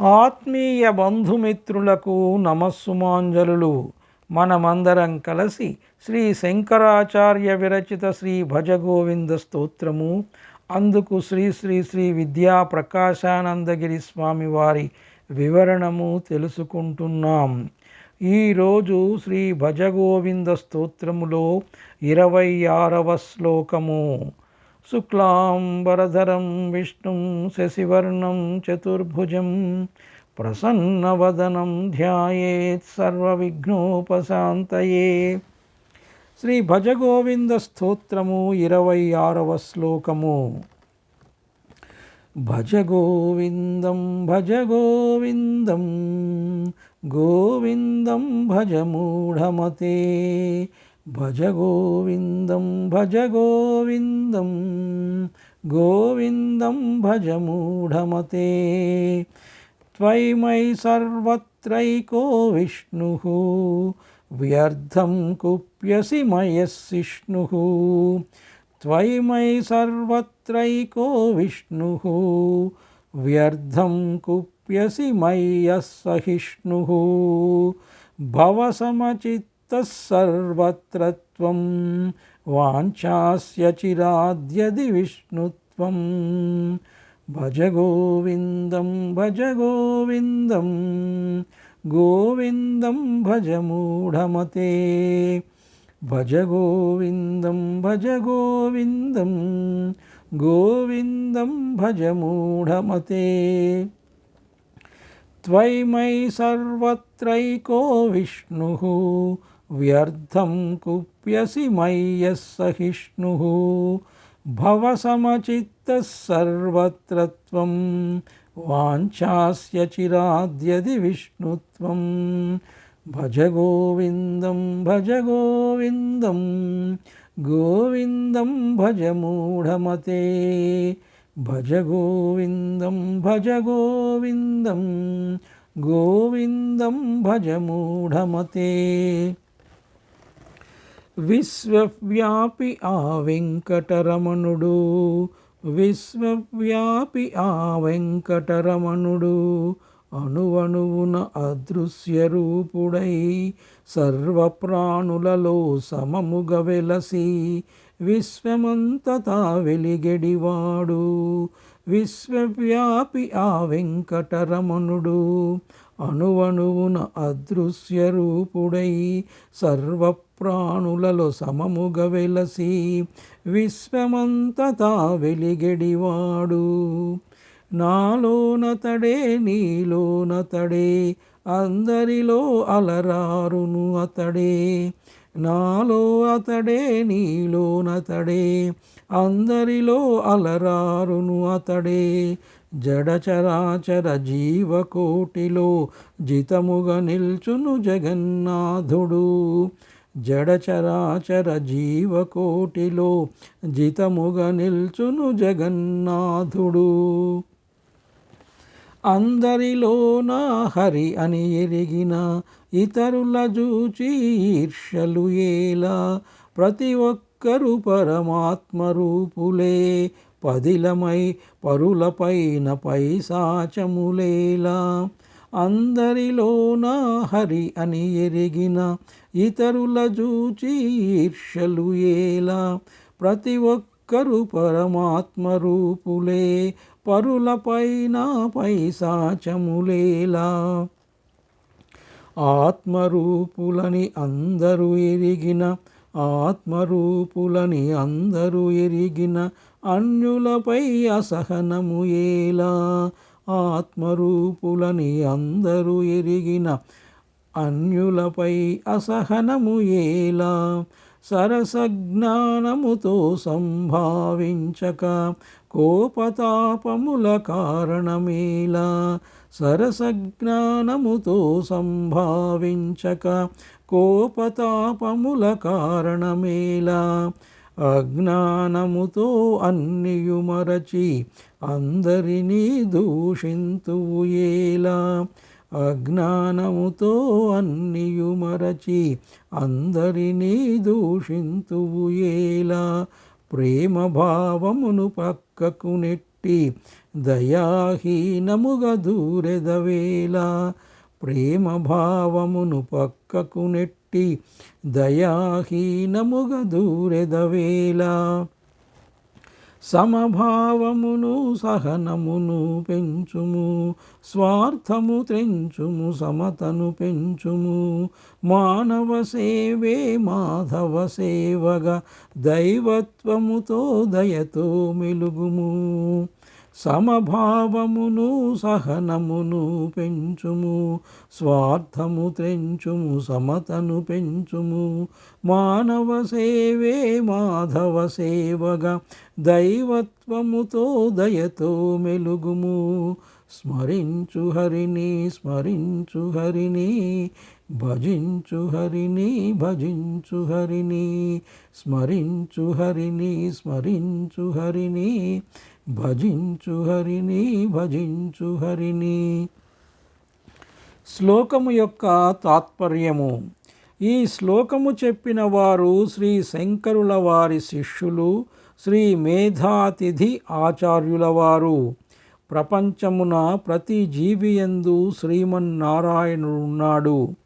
ఆత్మీయ బంధుమిత్రులకు నమస్సుమాంజలులు. మనమందరం కలిసి శ్రీ శంకరాచార్య విరచిత శ్రీ భజగోవింద స్తోత్రము. అందుకు శ్రీ శ్రీ శ్రీ విద్యా ప్రకాశానందగిరి స్వామి వారి వివరణము తెలుసుకుంటున్నాం. ఈరోజు శ్రీ భజగోవింద స్తోత్రములో ఇరవై ఆరవ శ్లోకము. శుక్లాంబరధరం విష్ణుం శశివర్ణం చతుర్భుజం ప్రసన్నవదనం ధ్యాయేత్ సర్వవిఘ్నోపశాంతయే. శ్రీ భజగోవింద స్తోత్రము ఇరవై ఆరవ శ్లోకము. భజ గోవిందం భజ గోవిందం भज गोविन्दं भज गोविन्दं गोविन्दं भज मूढमते। त्वयि मयि सर्वत्रैको विष्णुः, व्यर्थं कुप्यसि मयस्सिष्णुः त्वयि मयि सर्वत्रैको विष्णुः, व्यर्थं कुप्यसि मय्यः सहिष्णुः सर्वत्र त्वं वाञ्छास्य चिराद्यदि विष्णुत्वम् భజ గోవిందం భజ గోవిందం గోవిందం భజ మూఢమతే భజ గోవిందం భజ గోవిందం గోవిందం భజ మూఢమతే त्वयिमयि सर्वत्रैको विष्णुः व्यर्थं कुप्यसि मय्यः सहिष्णुः भवसमचित्तः सर्वत्र त्वं। वाञ्छास्य चिराद्यदि विष्णुत्वं। भज गोविन्दं भज गोविन्दं। गोविन्दं भज मूढमते। भज गोविन्दं भज गोविन्दं। गोविन्दं भज मूढमते। విశ్వవ్యాపి ఆ వెంకటరమణుడు. విశ్వవ్యాపి ఆ వెంకటరమణుడు అణువణువున అదృశ్య రూపుడై సర్వప్రాణులలో సమముగ వెలసి విశ్వమంతతా వెలిగెడివాడు. విశ్వవ్యాపి ఆ వెంకటరమణుడు అణువణువున అదృశ్య రూపుడై సర్వప్రాణులలో సమముగ వెలసి విశ్వమంతతా వెలిగెడివాడు. నాలోనతడే నీలోనతడే అందరిలో అలరారును అతడే. నాలో అతడే నీలోనతడే అందరిలో అలరారును అతడే. జడచరాచర జీవకోటిలో జితముగ నిల్చును జగన్నాథుడు. జడచరాచర జీవకోటిలో జితముగ నిల్చును జగన్నాథుడు. అందరిలోన హరి అని ఎరిగిన ఇతరుల జూచి ఈర్షలు ఏలా ప్రతి ఒక్కరు పరమాత్మ రూపులే. పదిలమై పరులపైన పైసాచములేలా అందరిలోన హరి అని ఎరిగిన ఇతరుల జూచి ఈర్షలు ఏలా. ప్రతి ఒక్కరు పరమాత్మ రూపులే పరులపైన పైసాచములేలా ఆత్మరూపులని అందరూ ఎరిగిన ఆత్మరూపులని అందరూ ఎరిగిన అన్యులపై అసహనము ఏలా? ఆత్మరూపులని అందరూ ఎరిగిన అన్యులపై అసహనము ఏలా? సరసజ్ఞానముతో సంభావించక కోపతాపముల కారణమేలా? సరసజ్ఞానముతో సంభావించక కోపతాపముల కారణమేలా? అజ్ఞానముతో అన్నియు మరచి అందరినీ దూషింతువు ఏలా. అజ్ఞానముతో అన్నియు మరచి అందరినీ దూషింతువు ఏలా. ప్రేమ భావమును పక్కకు నెట్టి దయాహీనముగా దూరెదవేలా. ప్రేమ భావమును పక్కకు నెట్టి దయాహీనముగా దూరెదవేళ. సమభావమును సహనమును పెంచుము స్వార్థము త్రెంచుము సమతను పెంచుము. మానవ సేవే మాధవ సేవగా దైవత్వముతో దయతో మెలుగుము. సమభావమును సహనమును పెంచుము స్వార్థము త్రెంచుము సమతను పెంచుము. మానవ సేవే మాధవ సేవగా దైవత్వముతో దయతో మెలుగుము. స్మరించు హరిని స్మరించు హరిని భజించు హరిని భజించు హరిని స్మరించు హరిని స్మరించు హరిని భజించు హరిని భజించు హరిని. శ్లోకము యొక్క తాత్పర్యము. ఈ శ్లోకము చెప్పిన వారు శ్రీ శంకరుల వారి శిష్యులు శ్రీ మేధాతిథి ఆచార్యుల వారు. ప్రపంచమున ప్రతి జీవియందు శ్రీమన్నారాయణుడున్నాడు ఉన్నాడు.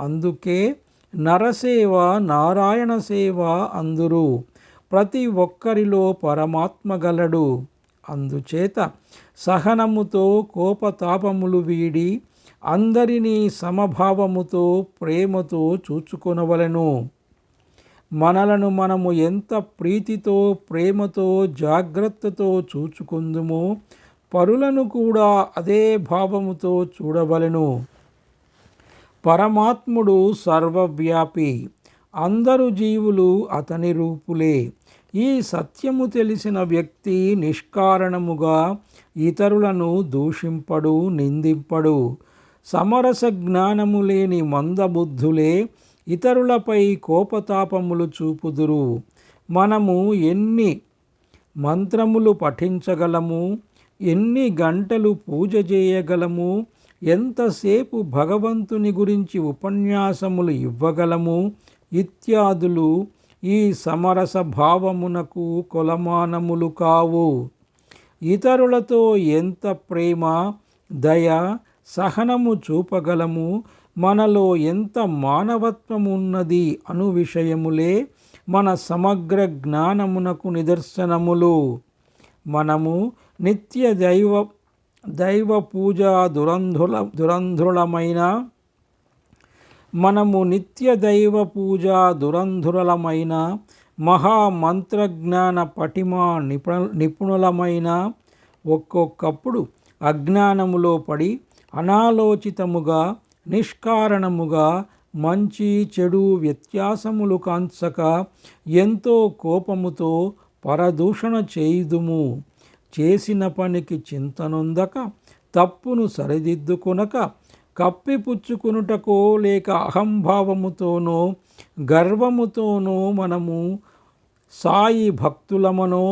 అందుకే నరసేవ నారాయణ సేవ అందురు. ప్రతి ఒక్కరిలో పరమాత్మ గలడు. అందుచేత సహనముతో కోపతాపములు వీడి అందరినీ సమభావముతో ప్రేమతో చూచుకొనవలెను. మనలను మనము ఎంత ప్రీతితో ప్రేమతో జాగ్రత్తతో చూచుకుందుమో పరులను కూడా అదే భావముతో చూడవలెను. పరమాత్ముడు సర్వవ్యాపి అందరు జీవులు అతని రూపులే. ఈ సత్యము తెలిసిన వ్యక్తి నిష్కారణముగా ఇతరులను దూషింపడు నిందింపడు. సమరస జ్ఞానము లేని మందబుద్ధులే ఇతరులపై కోపతాపములు చూపుదురు. మనము ఎన్ని మంత్రములు పఠించగలము? ఎన్ని గంటలు పూజ చేయగలము? ఎంతసేపు భగవంతుని గురించి ఉపన్యాసములు ఇవ్వగలము? ఇత్యాదులు ఈ సమరస భావమునకు కొలమానములు కావు. ఇతరులతో ఎంత ప్రేమ దయ సహనము చూపగలము? మనలో ఎంత మానవత్వమున్నది అను విషయములే మన సమగ్ర జ్ఞానమునకు నిదర్శనములు. మనము నిత్య దైవ దైవ పూజ దురంధుల దురంధులమైన మనము నిత్య దైవ పూజ దురంధురలమైన మహామంత్రజ్ఞాన పటిమ నిపుణ నిపుణులమైన ఒక్కొక్కప్పుడు అజ్ఞానములో పడి అనాలోచితముగా నిష్కారణముగా మంచి చెడు వ్యత్యాసములు కాంచక ఎంతో కోపముతో పరదూషణ చేయుదుము. చేసిన పనికి చింతనొందక తప్పును సరిదిద్దుకొనక కప్పిపుచ్చుకునుటకో లేక అహంభావముతోనో గర్వముతోనో మనము సాయి భక్తులమనో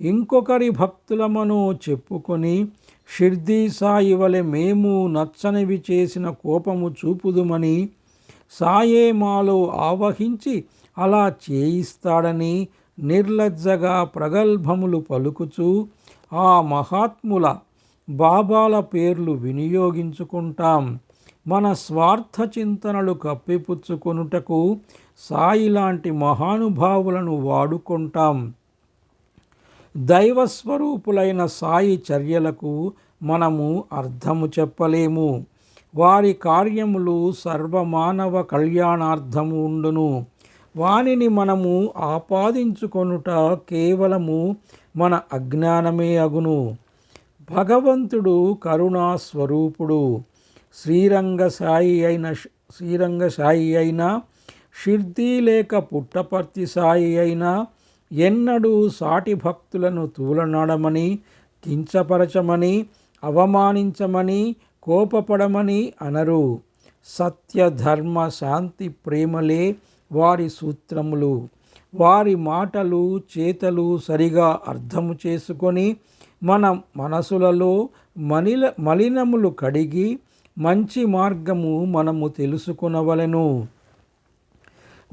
ఇంకొకరి భక్తులమనో చెప్పుకొని షిర్దీ సాయి వలె మేము నచ్చనివి చేసిన కోపము చూపుదుమని సాయే మాలో ఆవహించి అలా చేయిస్తాడని నిర్లజ్జగా ప్రగల్భములు పలుకుచూ ఆ మహాత్ముల బాబాల పేర్లు వినియోగించుకుంటాం. మన స్వార్థ చింతనలు కప్పిపుచ్చుకొనుటకు సాయి లాంటి మహానుభావులను వాడుకుంటాం. దైవస్వరూపులైన సాయి చర్యలకు మనము అర్థము చెప్పలేము. వారి కార్యములు సర్వమానవ కళ్యాణార్థము ఉండును. వానిని మనము ఆపాదించుకొనుట కేవలము మన అజ్ఞానమే అగును. భగవంతుడు కరుణా స్వరూపుడు. శ్రీరంగ సాయి అయిన శ్రీరంగ సాయి అయినా షిర్దీ లేక పుట్టపర్తి సాయి అయినా ఎన్నడూ సాటి భక్తులను తూలనాడమని కించపరచమని అవమానించమని కోపపడమని అనరు. సత్య ధర్మ శాంతి ప్రేమలే వారి సూత్రములు. వారి మాటలు చేతలు సరిగా అర్థము చేసుకొని మన మనసులలో మనిల మలినములు కడిగి మంచి మార్గము మనము తెలుసుకునవలెను.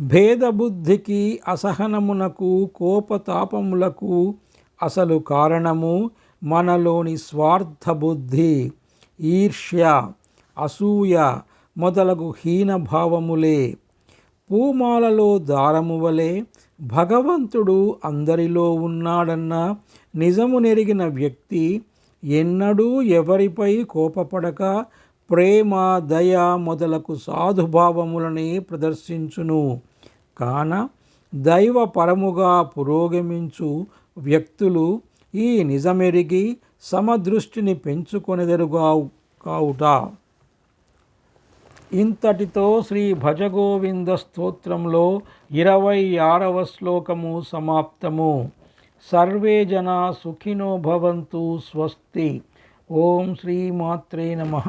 భేదబుద్ధికి అసహనమునకు కోపతాపములకు అసలు కారణము మనలోని స్వార్థబుద్ధి ఈర్ష్య అసూయ మొదలగు హీనభావములే. పూమాలలో దారము వలె భగవంతుడు అందరిలో ఉన్నాడన్న నిజము నెరిగిన వ్యక్తి ఎన్నడూ ఎవరిపై కోపపడక ప్రేమ దయ మొదలకు సాధుభావములని ప్రదర్శించును. కాన దైవ పరముగా పురోగమించు వ్యక్తులు ఈ నిజమెరిగి సమదృష్టిని పెంచుకొనెదరుగా కావుట. ఇంతటితో శ్రీ భజగోవింద స్తోత్రంలో ఇరవై ఆరవ శ్లోకము సమాప్తము. సర్వే జనా సుఖినో భవంతు స్వస్తి. ఓం శ్రీమాత్రే నమ.